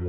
เบ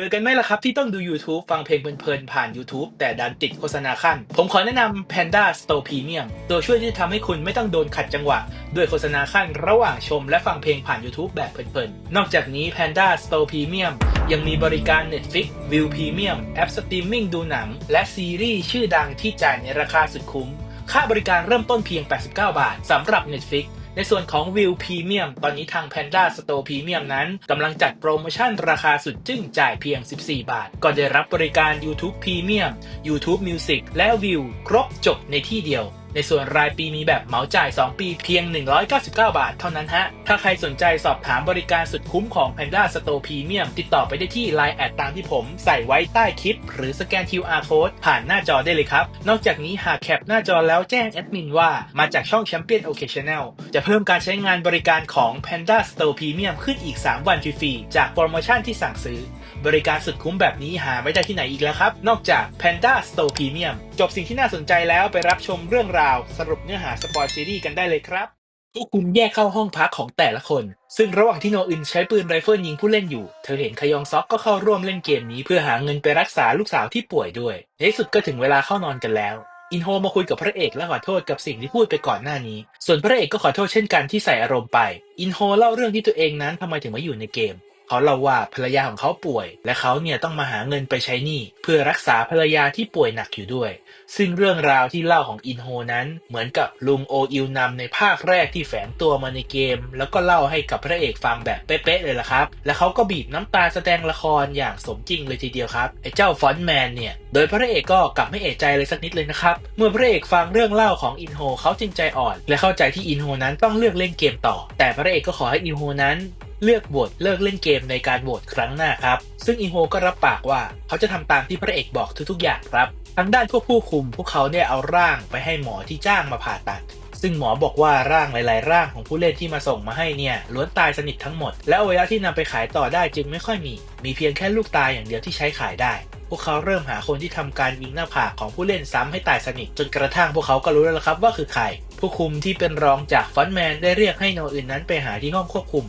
ื่อกันไหมล่ะครับที่ต้องดู YouTube ฟังเพลงเพลินๆผ่าน YouTube แต่ดันติดโฆษณาขั้น ผมขอแนะนำ Panda Store Premium ตัวช่วยที่จะทำให้คุณไม่ต้องโดนขัดจังหวะ ด้วยโฆษณาขั้นระหว่างชมและฟังเพลงผ่าน YouTube แบบเพลินๆ นอกจากนี้ Panda Store Premium ยังมีบริการ Netflix View Premium แอปสตรีมมิ่งดูหนัง และซีรีส์ชื่อดังที่จ่ายในราคาสุดคุ้ม ค่าบริการเริ่มต้นเพียง 89 บาทสำหรับ Netflix ในส่วนของวิวพรีเมียมตอนนี้ทาง Panda Store Premium นั้นกำลังจัดโปรโมชั่นราคาสุดจึ้งจ่ายเพียง 14 บาท ก็ได้รับบริการ YouTube Premium YouTube Music และวิวครบจบในที่เดียว ในส่วนรายปีมีแบบเหมาจ่าย 2 ปีเพียง 199 บาทเท่านั้นฮะ ถ้าใครสนใจสอบถามบริการสุดคุ้มของ Panda Store Premium ติดต่อไปได้ที่ Line แอดตามที่ผมใส่ไว้ใต้คลิป หรือสแกน QR Code ผ่านหน้าจอได้เลยครับ นอกจากนี้หากแคปหน้าจอแล้วแจ้งแอดมินว่ามาจากช่อง Champion Occasional จะเพิ่มการใช้งานบริการของ Panda Store Premium ขึ้นอีก 3 วันฟรีๆจากโปรโมชั่นที่สั่งซื้อ บริการสุดคุ้มแบบนี้หาไม่ได้ที่ไหนอีกแล้วครับ นอกจาก Panda Store Premium จบสิ่งที่น่าสนใจแล้วไปรับชมเรื่องราวสรุปเนื้อหาสปอยซีรีส์กันได้เลยครับผู้คุมแยกเข้าห้องพักของแต่ละคน ซึ่งระหว่างที่โนอึนใช้ปืนไรเฟิลยิงผู้เล่นอยู่ เธอเห็นขยองซอกก็เข้าร่วมเล่นเกมนี้เพื่อหาเงินไปรักษาลูกสาวที่ป่วยด้วย ในที่สุดก็ถึงเวลาเข้านอนกันแล้ว อินโฮมาคุยกับพระเอกและขอโทษกับสิ่งที่พูดไปก่อนหน้านี้ ส่วนพระเอกก็ขอโทษเช่นกันที่ใส่อารมณ์ไป อินโฮเล่าเรื่องที่ตัวเองนั้นทำไมถึงมาอยู่ในเกม เขาเล่าว่าภรรยาของเขาป่วย และเขาเนี่ยต้องมาหาเงินไปใช้หนี้เพื่อรักษาภรรยาที่ป่วยหนักอยู่ด้วย ซึ่งเรื่องราวที่เล่าของอินโฮนั้น เหมือนกับลุงโออิวนำในภาคแรกที่แฝงตัวมาในเกม แล้วก็เล่าให้กับพระเอกฟังแบบเป๊ะๆเลยล่ะครับ และเขาก็บีบน้ำตาแสดงละครอย่างสมจริงเลยทีเดียวครับไอ้เจ้าฟอนแมนเนี่ยโดยพระเอกก็กลับไม่เอะใจเลยสักนิดเลยนะครับเมื่อพระเอกฟังเรื่องเล่าของอินโฮเขาจึงใจอ่อน และเข้าใจที่อินโฮนั้นต้องเลือกเล่นเกมต่อ แต่พระเอกก็ขอให้อินโฮนั้น เลือกโหวตเลิกเล่นเกมในการโหวตครั้งหน้าครับ ซึ่งอิโฮก็รับปากว่าเขาจะทำตามที่พระเอกบอกทุกๆอย่างครับ ทางด้านพวกผู้คุม พวกเขาเนี่ยเอาร่างไปให้หมอที่จ้างมาผ่าตัด ซึ่งหมอบอกว่าร่างหลาย ๆ ร่างของผู้เล่นที่มาส่งมาให้เนี่ยล้วนตายสนิททั้งหมด และอวัยวะที่นำไปขายต่อได้จึงไม่ค่อยมี มีเพียงแค่ลูกตายอย่างเดียวที่ใช้ขายได้พวกเขาเริ่มหาคนที่ทำการยิงหน้าผากของผู้เล่นซ้ำให้ตายสนิทจนกระทั่งพวกเขาก็รู้แล้วละครับว่าคือใคร ผู้คุมที่เป็นรองจากฟอนแมนได้เรียกให้โนอื่นนั้นไปหาที่ห้องควบคุม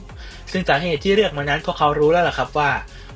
ซึ่งสาเหตุที่เรียกมานั้นพวกเขารู้แล้วล่ะครับว่า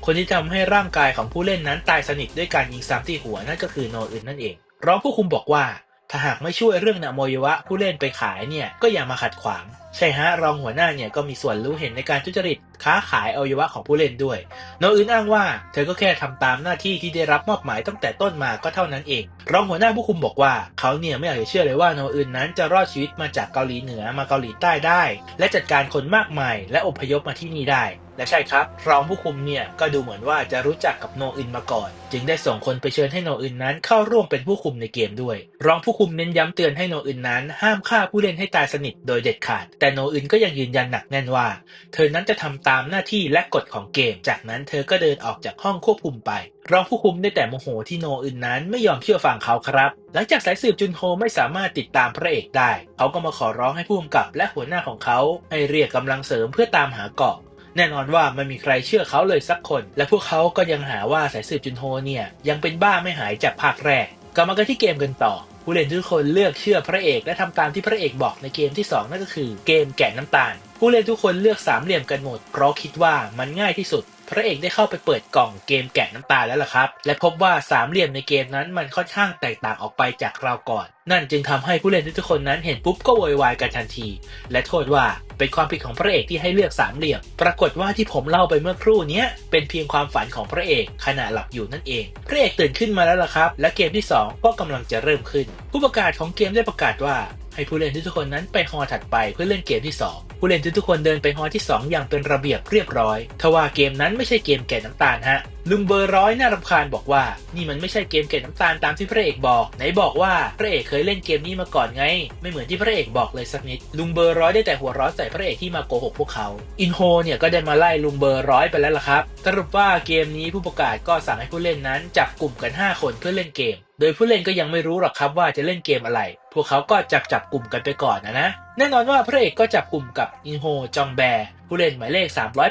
คนที่ทำให้ร่างกายของผู้เล่นนั้นตายสนิทด้วยการยิงซ้ำที่หัวนั่นก็คือโนอื่นนั่นเอง รองผู้คุมบอกว่า ถ้าหากไม่ช่วยเรื่องนำอวัยวะผู้เล่นไปขายเนี่ยก็อย่ามาขัดขวาง ใช่ฮะรองหัวหน้าเนี่ยก็มีส่วนรู้เห็นในการทุจริตค้าขายอวัยวะของผู้เล่นด้วยโนอื่นอ้างว่า เธอก็แค่ทำตามหน้าที่ที่ได้รับมอบหมายตั้งแต่ต้นมาก็เท่านั้นเอง รองหัวหน้าผู้คุมบอกว่า เขาเนี่ยไม่อยากจะเชื่อเลยว่าโนอื่นนั้นจะรอดชีวิตมาจากเกาหลีเหนือมาเกาหลีใต้ได้ และจัดการคนมากมายและอพยพมาที่นี่ได้ และใช่ครับ รองผู้คุมเนี่ยก็ดูเหมือนว่าจะรู้จักกับโนอึนมาก่อน จึงได้ส่งคนไปเชิญให้โนอึนนั้นเข้าร่วมเป็นผู้คุมในเกมด้วย รองผู้คุมเน้นย้ำเตือนให้โนอึนนั้น ห้ามฆ่าผู้เล่นให้ตายสนิทโดยเด็ดขาด แต่โนอึนก็ยังยืนยันหนักแน่นว่า เธอนั้นจะทำตามหน้าที่และกฎของเกม จากนั้นเธอก็เดินออกจากห้องควบคุมไป รองผู้คุมได้แต่โมโหที่โนอึนนั้นไม่ยอมเชื่อฟังเขาครับ หลังจากสายสืบจุนโฮไม่สามารถติดตามพระเอกได้ เขาก็มาขอร้องให้ผู้กำกับและหัวหน้าของเขาให้เรียกกำลังเสริมเพื่อตามหาเกาะ แน่นอนว่าไม่มีใครเชื่อเขาเลยสักคน และพวกเขาก็ยังหาว่าสายสืบจุนโฮเนี่ยยังเป็นบ้าไม่หายจากภาคแรกกลับมากันที่เกมกันต่อผู้เล่นทุกคนเลือกเชื่อพระเอกและทำตามที่พระเอกบอกในเกมที่ 2 นั่นก็คือเกมแกะน้ำตาล ผู้เล่นทุกคนเลือกสามเหลี่ยมกันหมดเพราะคิดว่ามันง่ายที่สุด พระเอกได้เข้าไปเปิดกล่องเกมแกะน้ำตาแล้วล่ะครับ และพบว่าสามเหลี่ยมในเกมนั้นมันค่อนข้างแตกต่างออกไปจากเราวก่อน นั่นจึงทำให้ผู้เล่นทุกคนนั้นเห็นปุ๊บก็โวยวายกันทันที และโทษว่าเป็นความผิดของพระเอกที่ให้เลือกสามเหลี่ยม ปรากฏว่าที่ผมเล่าไปเมื่อครู่นี้เป็นเพียงความฝันของพระเอกขณะหลับอยู่นั่นเอง พระเอกตื่นขึ้นมาแล้วล่ะครับ และเกมที่ 2 ก็กำลังจะเริ่มขึ้น ผู้ประกาศของเกมได้ประกาศว่าให้ผู้เล่นทุกคนนั้นไปฮอถัดไปเพื่อเล่นเกมที่ 2 ผู้เล่นทุกคนเดินไปฮอที่ 2 อย่างเป็นระเบียบเรียบร้อยทว่าเกมนั้นไม่ใช่เกมแก่น้ำตาลฮะลุงเบอร์ร้อยน่ารำคาญบอกว่า นี่มันไม่ใช่เกมแก่น้ำตาลตามที่พระเอกบอก ไหนบอกว่าพระเอกเคยเล่นเกมนี้มาก่อนไง ไม่เหมือนที่พระเอกบอกเลยสักนิด ลุงเบอร์ร้อยได้แต่หัวร้อนใส่พระเอกที่มาโกหกพวกเขา อินโฮเนี่ยก็ได้มาไล่ลุงเบอร์ร้อยไปแล้วล่ะครับ สรุปว่าเกมนี้ผู้ประกาศก็สั่งให้ผู้เล่นนั้นจับกลุ่มกัน 5 คนเพื่อเล่นเกม โดยผู้เล่นก็ยังไม่รู้หรอกครับว่าจะเล่นเกมอะไร พวกเขาก็จับจับกลุ่มกันไปก่อนนะนะ แน่นอนว่าพระเอกก็จับกลุ่มกับอินโฮจองแบรผู้เล่นหมายเลข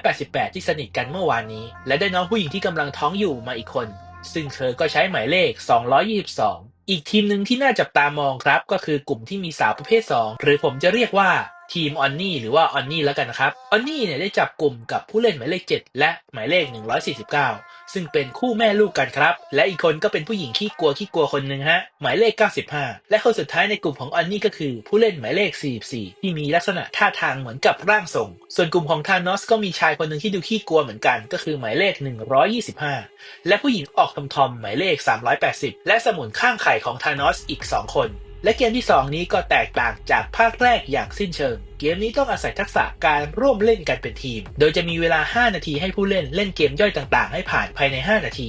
388 ที่สนิทกันเมื่อวานนี้ และได้น้องผู้หญิงที่กำลังท้องอยู่มาอีกคน ซึ่งเธอก็ใช้หมายเลข 222 อีกทีมหนึ่งที่น่าจับตามองครับ ก็คือกลุ่มที่มีสาวประเภท 2 หรือผมจะเรียกว่าทีมออนนี่หรือว่าออนนี่แล้วกันนะครับออนนี่เนี่ยได้จับกลุ่มกับผู้เล่นหมายเลข 7 และหมายเลข 149 ซึ่งเป็นคู่แม่ลูกกันครับ และอีกคนก็เป็นผู้หญิงขี้กลัวขี้กลัวคนหนึ่งฮะ หมายเลข 95 และคนสุดท้ายในกลุ่มของออนนี่ก็คือ ผู้เล่นหมายเลข 44 ที่มีลักษณะท่าทางเหมือนกับร่างทรง ส่วนกลุ่มของธานอสก็มีชายคนหนึ่งที่ดูขี้กลัวเหมือนกัน ก็คือหมายเลข 125 และผู้หญิงออกทอมทอมหมายเลข 380 และสมุนข้างไข่ของธานอสอีก 2 คน และเกมที่ 2 นี้ก็แตกต่างจากภาคแรกอย่างสิ้นเชิงเกมนี้ต้องอาศัยทักษะการร่วมเล่นกันเป็นทีม โดยจะมีเวลา 5 นาทีให้ผู้เล่นเล่นเกมย่อยต่างๆ ให้ผ่านภายใน 5 นาที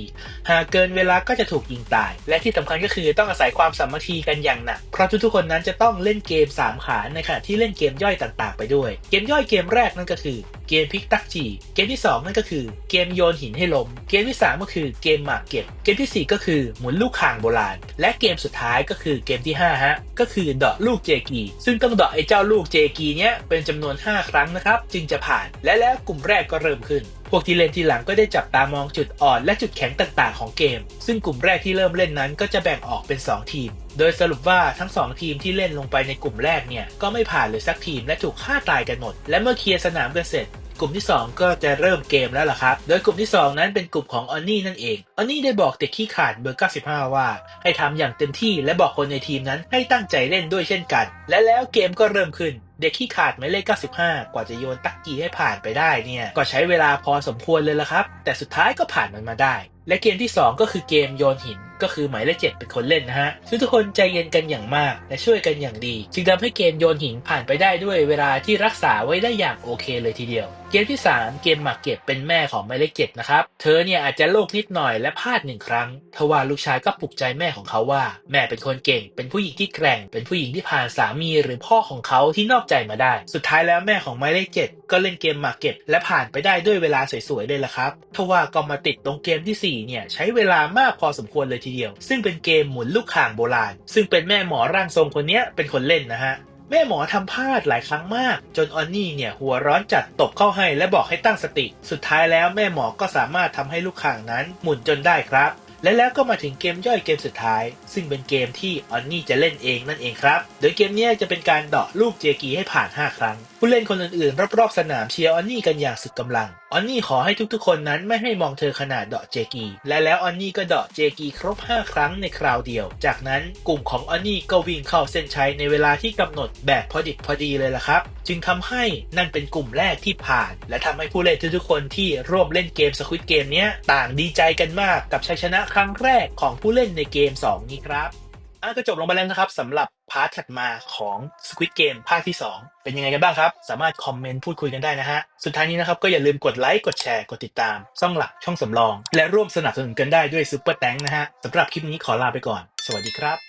หากเกินเวลาก็จะถูกยิงตาย และที่สำคัญก็คือต้องอาศัยความสามัคคีกันอย่างหนัก เพราะทุกๆคนนั้นจะต้องเล่นเกม 3 ขาในขณะที่เล่นเกมย่อยต่างๆ ไปด้วย เกมย่อยเกมแรกนั่นก็คือเกมพิกตักจีเกมที่ 2 นั่นก็คือ เกมโยนหินให้ล้มเกมที่ 3 ก็คือเกมหมากเก็บ เกมทีสี่ 4 ก็คือหมุนลูกข่างโบราณ และเกมสุดท้ายก็คือเกมที่5ฮะก็คือเดาะลูกเจกี ซึ่งต้องเดาะไอ้เจ้าลูกเจกีนี้ยเป็นจำนวน 5 ครั้งนะครับ จึงจะผ่านและแล้วกลุ่มแรกก็เริ่มขึ้น พวกที่เล่นทีหลังก็ได้จับตามองจุดอ่อนและจุดแข็งต่างๆของเกม ซึ่งกลุ่มแรกที่เริ่มเล่นนั้นก็จะแบ่งออกเป็น 2 ทีม โดยสรุปว่าทั้ง 2 ทีมที่เล่นลงไปในกลุ่มแรกเนี่ยก็ไม่ผ่านเลยสักทีมและถูกฆ่าตายกันหมด และเมื่อเคลียร์สนามกันเสร็จกลุ่มที่ 2 ก็จะเริ่มเกมแล้วล่ะครับ โดยกลุ่มที่ 2 นั้นเป็นกลุ่มของออนนี่นั่นเอง ออนนี่ได้บอกเด็กขี้ขาดเบอร์ 95 ว่า ให้ทำอย่างเต็มที่และบอกคนในทีมนั้นให้ตั้งใจเล่นด้วยเช่นกัน และแล้วเกมก็เริ่มขึ้น เด็กที่ขาดหมายเลข 95 กว่าจะโยนตักกีให้ผ่านไปได้เนี่ย ก็ใช้เวลาพอสมควรเลยละครับ แต่สุดท้ายก็ผ่านมันมาได้ และเกมที่ 2 ก็คือเกมโยนหิน ก็คือหมายเลขเจ็ดเป็นคนเล่นนะฮะซึ่งทุกคนใจเย็นกันอย่างมาก และช่วยกันอย่างดี จึงทำให้เกมโยนหินผ่านไปได้ด้วยเวลาที่รักษาไว้ได้อย่างโอเคเลยทีเดียว เกมที่ 3 เกมหมากเก็บเป็นแม่ของหมายเลขเจ็ดนะครับ เธอเนี่ยอาจจะโลกนิดหน่อยและพลาดหนึ่งครั้งทว่าลูกชายก็ปลุกใจแม่ของเขาว่า แม่เป็นคนเก่ง เป็นผู้หญิงที่แกร่ง เป็นผู้หญิงที่ผ่านสามีหรือพ่อของเขาที่นอกใจมาได้ สุดท้ายแล้วแม่ของหมายเลขเจ็ดก็เล่นเกมหมากเก็บ และผ่านไปได้ด้วยเวลาสวยๆเลยละครับทว่าก็มาติดตรงเกมที่สี่เนี่ยใช้เวลามากพอสมควรเลยทีเดียว ซึ่งเป็นเกมหมุนลูกข่างโบราณ ซึ่งเป็นแม่หมอร่างทรงคนนี้เป็นคนเล่นนะฮะแม่หมอทำพลาดหลายครั้งมาก จนออนนี่เนี่ยหัวร้อนจัดตบเข้าให้และบอกให้ตั้งสติ สุดท้ายแล้วแม่หมอก็สามารถทำให้ลูกข่างนั้นหมุนจนได้ครับ และแล้วก็มาถึงเกมย่อยเกมสุดท้าย ซึ่งเป็นเกมที่ออนนี่จะเล่นเองนั่นเองครับ โดยเกมนี้จะเป็นการเดาะลูกเจกีให้ผ่าน 5 ครั้งผู้เล่นคนอื่นๆรอบๆสนามเชียร์ออนนี่กันอย่างสุดกำลัง ออนนี่ขอให้ทุกๆคนนั้นไม่ให้มองเธอขนาดเดาะเจกี และแล้วออนนี่ก็เดาะเจกีครบ 5 ครั้งในคราวเดียว จากนั้นกลุ่มของออนนี่ก็วิ่งเข้าเส้นชัยในเวลาที่กำหนดแบบพอดิบพอดีเลยล่ะครับ จึงทำให้นั่นเป็นกลุ่มแรกที่ผ่าน และทำให้ผู้เล่นทุกๆคนที่ร่วมเล่นเกมสควิตเกมนี้ต่างดีใจกันมากกับชัยชนะครั้งแรกของผู้เล่นในเกม 2 นี้ครับ อะก็จบลงไปแล้วนะครับสำหรับพาร์ทถัดมาของ Squid Game ภาคที่ 2 เป็นยังไงกันบ้างครับ สามารถคอมเมนต์พูดคุยกันได้นะฮะ สุดท้ายนี้นะครับก็อย่าลืมกดไลค์กดแชร์กดติดตาม ช่องหลักช่องสำรอง และร่วมสนับสนุนกันได้ด้วยซุปเปอร์แตงนะฮะสำหรับคลิปนี้ขอลาไปก่อน สวัสดีครับ